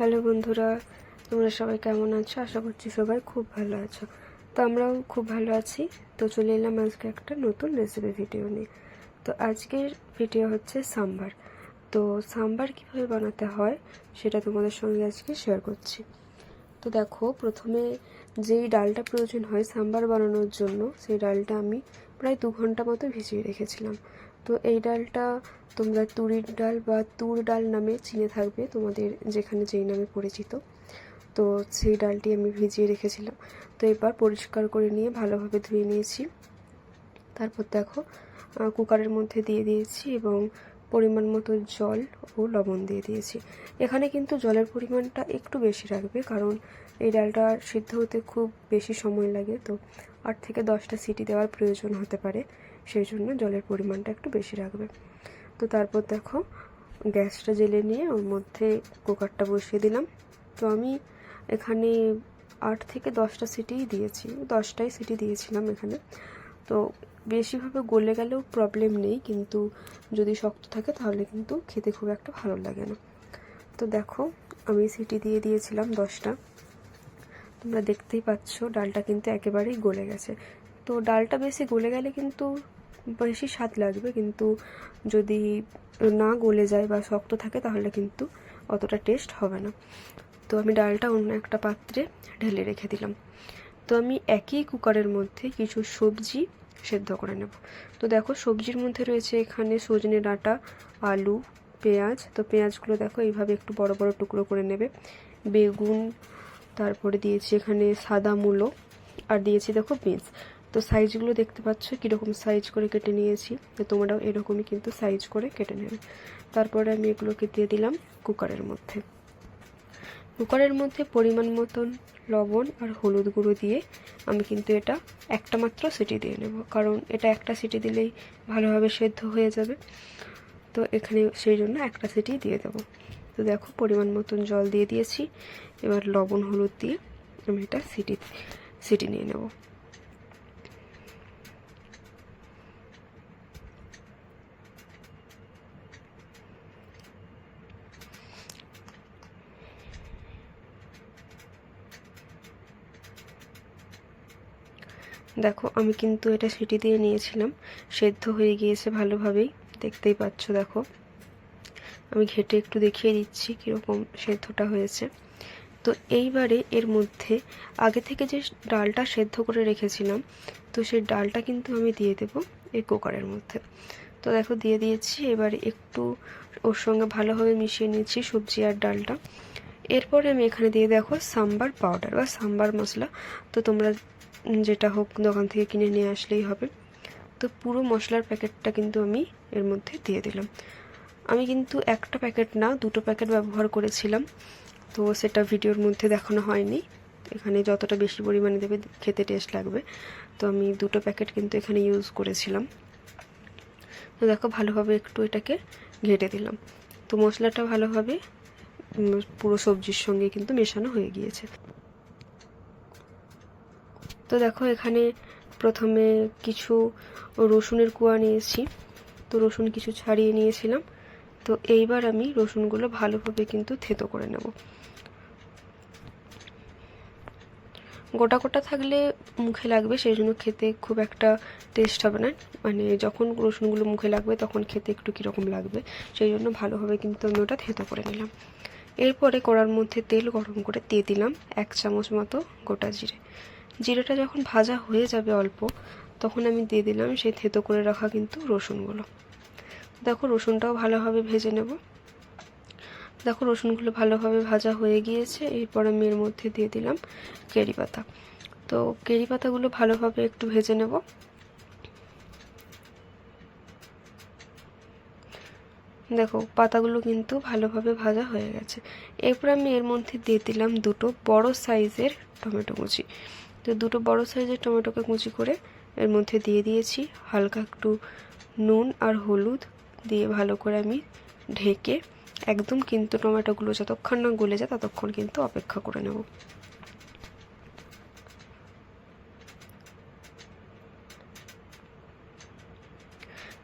Hello বন্ধুরা, তোমরা সবাই কেমন আছো? আশা করছি সবাই খুব ভালো আছো। তো আমরাও খুব ভালো আছি। তো চলে এলাম আজকে একটা নতুন রেসিপি ভিডিও নিয়ে। তো আজকের ভিডিও হচ্ছে সাম্বার। তো সাম্বার কীভাবে বানাতে হয় সেটা তোমাদের সঙ্গে আজকে শেয়ার করছি। তো দেখো, প্রথমে যেই ডালটা প্রয়োজন হয় সাম্বার বানানোর জন্য, সেই ডালটা আমি প্রায় দু ঘণ্টা মতো ভিজিয়ে রেখেছিলাম। তো এই ডালটা তোমরা তুরির ডাল বা তুর ডাল নামে চিনে থাকবে তোমাদের যেখানে যেই নামে পরিচিত। তো সেই ডালটি আমি ভিজিয়ে রেখেছিলাম। তো এবার পরিষ্কার করে নিয়ে ভালোভাবে ধুয়ে নিয়েছি। তারপর দেখো কুকারের মধ্যে দিয়ে দিয়েছি এবং পরিমাণ মতো জল ও লবণ দিয়ে দিয়েছি। এখানে কিন্তু জলের পরিমাণটা একটু বেশি রাখবে কারণ এই ডালটা সিদ্ধ হতে খুব বেশি সময় লাগে। তো আট থেকে দশটা সিটি দেওয়ার প্রয়োজন হতে পারে। সেই জন্য জলের পরিমাণটা একটু বেশি রাখবে। তো তারপর দেখো, গ্যাসটা জেলে নিয়ে ওর মধ্যে কুকারটা বসিয়ে দিলাম। তো আমি এখানে আট থেকে দশটা সিটিই দিয়েছি, দশটাই সিটি দিয়েছিলাম এখানে। তো বেশিভাবে গলে গেলেও প্রবলেম নেই, কিন্তু যদি শক্ত থাকে তাহলে কিন্তু খেতে খুব একটা ভালো লাগে না। তো দেখো, আমি সিটি দিয়ে দিয়েছিলাম দশটা। তোমরা দেখতেই পাচ্ছ, ডালটা কিন্তু একেবারেই গলে গেছে। তো ডালটা বেশি গলে গেলে কিন্তু বেশি স্বাদ লাগবে, কিন্তু যদি না গলে যায় বা শক্ত থাকে তাহলে কিন্তু অতটা টেস্ট হবে না। তো আমি ডালটা অন্য একটা পাত্রে ঢেলে রেখে দিলাম। তো আমি একই কুকারের মধ্যে কিছু সবজি সেদ্ধ করে নেব। তো দেখো সবজির মধ্যে রয়েছে এখানে সজনে ডাঁটা, আলু, পেঁয়াজ। তো পেঁয়াজগুলো দেখো এইভাবে একটু বড় বড় টুকরো করে নেবে। বেগুন, তারপরে দিয়েছি এখানে সাদা মূলো, আর দিয়েছি দেখো বিনস। তো সাইজগুলো দেখতে পাচ্ছ, কীরকম সাইজ করে কেটে নিয়েছি। তো তোমরাও এরকমই কিন্তু সাইজ করে কেটে নেবে। তারপরে আমি এগুলোকে দিয়ে দিলাম কুকারের মধ্যে। কুকারের মধ্যে পরিমাণ মতন লবণ আর হলুদ গুঁড়ো দিয়ে আমি কিন্তু এটা একটা মাত্র সিটি দিয়ে নেব। কারণ এটা একটা সিটি দিলেই ভালোভাবে সেদ্ধ হয়ে যাবে। তো এখানে সেই জন্য একটা সিটি দিয়ে দেবো। তো দেখো পরিমাণ মতন জল দিয়ে দিয়েছি। এবার লবণ হলুদ দিয়ে আমি এটা সিটি সিটি নিয়ে নেব। দেখো, আমি কিন্তু এটা সিটি দিয়ে নিয়েছিলাম। সেদ্ধ হয়ে গিয়েছে ভালোভাবেই। দেখতেই পাচ্ছ, দেখো। আমি ঘেটে একটু দেখিয়ে দিচ্ছি কীরকম সেদ্ধটা হয়েছে। তো এইবারে এর মধ্যে আগে থেকে যে ডালটা সেদ্ধ করে রেখেছিলাম, তো সেই ডালটা কিন্তু আমি দিয়ে দেব এই কুকারের মধ্যে। তো দেখো, দিয়ে দিয়েছি। এবারে একটু ওর সঙ্গে ভালোভাবে মিশিয়ে নিয়েছি সবজি আর ডালটা। এরপরে আমি এখানে দিয়ে দেখো সাম্বার পাউডার বা সাম্বার মশলা। তো তোমরা যেটা হোক দোকান থেকে কিনে নিয়ে আসলেই হবে। তো পুরো মশলার প্যাকেটটা কিন্তু আমি এর মধ্যে দিয়ে দিলাম। আমি কিন্তু একটা প্যাকেট না, দুটো প্যাকেট ব্যবহার করেছিলাম। তো সেটা ভিডিওর মধ্যে দেখানো হয়নি। এখানে যতটা বেশি পরিমাণে দেবে, খেতে টেস্ট লাগবে। তো আমি দুটো প্যাকেট কিন্তু এখানে ইউজ করেছিলাম। তো দেখো, ভালোভাবে একটু এটাকে ঘেটে দিলাম। তো মশলাটা ভালোভাবে পুরো সবজির সঙ্গে কিন্তু মেশানো হয়ে গিয়েছে। তো দেখো, এখানে প্রথমে কিছু রসুনের কুয়া নিয়েছি। তো রসুন কিছু ছাড়িয়ে নিয়েছিলাম। তো এইবার আমি রসুনগুলো ভালোভাবে কিন্তু থেতো করে নেব। গোটা গোটা থাকলে মুখে লাগবে, সেই জন্য খেতে খুব একটা টেস্ট হবে না। মানে যখন রসুনগুলো মুখে লাগবে, তখন খেতে একটু কীরকম লাগবে। সেই জন্য ভালোভাবে কিন্তু আমি ওটা থেতো করে নিলাম। এরপরে কড়ার মধ্যে তেল গরম করে দিয়ে দিলাম এক চামচ মতো গোটা জিরে। জিরেটা যখন ভাজা হয়ে যাবে অল্প, তখন আমি দিয়ে দিলাম সেই থেতো করে রাখা কিন্তু রসুনগুলো। দেখো রসুনটাও ভালোভাবে ভেজে নেব। দেখো রসুনগুলো ভালোভাবে ভাজা হয়ে গিয়েছে। এরপর আমি এর মধ্যে দিয়ে দিলাম কেরি পাতা। তো কেরি পাতাগুলো ভালোভাবে একটু ভেজে নেব। দেখো পাতাগুলো কিন্তু ভালোভাবে ভাজা হয়ে গেছে। এরপর আমি এর মধ্যে দিয়ে দিলাম দুটো বড় সাইজের টমেটো কুচি। তো দুটো বড় সাইজের টমেটোকে কুচি করে এর মধ্যে দিয়ে দিয়েছি হালকা একটু নুন আর হলুদ দিয়ে ভালো করে আমি ঢেকে। একদম কিন্তু টমেটোগুলো যতক্ষণ না গলে যায় ততক্ষণ কিন্তু অপেক্ষা করে নেব।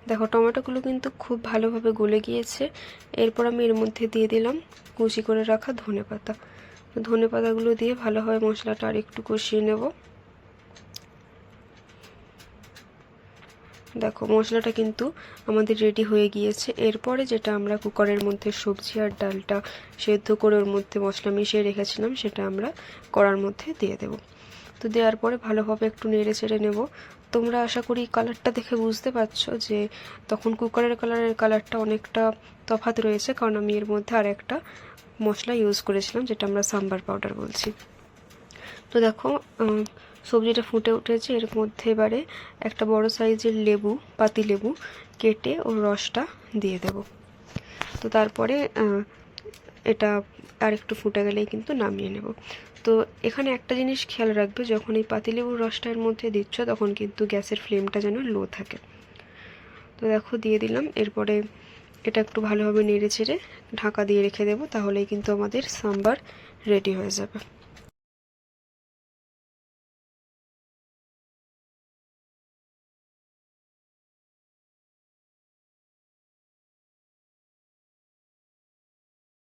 দেখো, টমেটোগুলো কিন্তু খুব ভালোভাবে গলে গিয়েছে। এরপর আমি এর মধ্যে দিয়ে দিলাম কুচি করে রাখা ধনে পাতা ধনে পাতাগুলো দিয়ে ভালোভাবে মশলাটা আর একটু কষিয়ে নেব। দেখো, মশলাটা কিন্তু আমাদের রেডি হয়ে গিয়েছে। এরপরে যেটা আমরা কুকারের মধ্যে সবজি আর ডালটা সেদ্ধ করে ওর মধ্যে মশলা মিশিয়ে রেখেছিলাম, সেটা আমরা কড়ার মধ্যে দিয়ে দেব। তো দেওয়ার পরে ভালোভাবে একটু নেড়ে চেড়ে নেব। তোমরা আশা করি কালারটা দেখে বুঝতে পারছ যে তখন কুকারের কালারের কালারটা অনেকটা তফাৎ রয়েছে, কারণ আমি এর মধ্যে আর একটা মশলা ইউজ করেছিলাম, যেটা আমরা সাম্বার পাউডার বলছি। তো দেখো সবজিটা ফুটে উঠেছে। এর মধ্যে এবারে একটা বড় সাইজের লেবু, পাতি লেবু কেটে ওর রসটা দিয়ে দেব। তো তারপরে এটা আর একটু ফুটে গেলেই কিন্তু নামিয়ে নেব। তো এখানে একটা জিনিস খেয়াল রাখবে, যখন এই পাতিলেবুর রসটার মধ্যে দিচ্ছ, তখন কিন্তু গ্যাসের ফ্লেমটা যেন লো থাকে। তো দেখো, দিয়ে দিলাম। এরপরে এটা একটু ভালোভাবে নেড়ে চেড়ে ঢাকা দিয়ে রেখে দেবো, তাহলেই কিন্তু আমাদের সাম্বার রেডি হয়ে যাবে।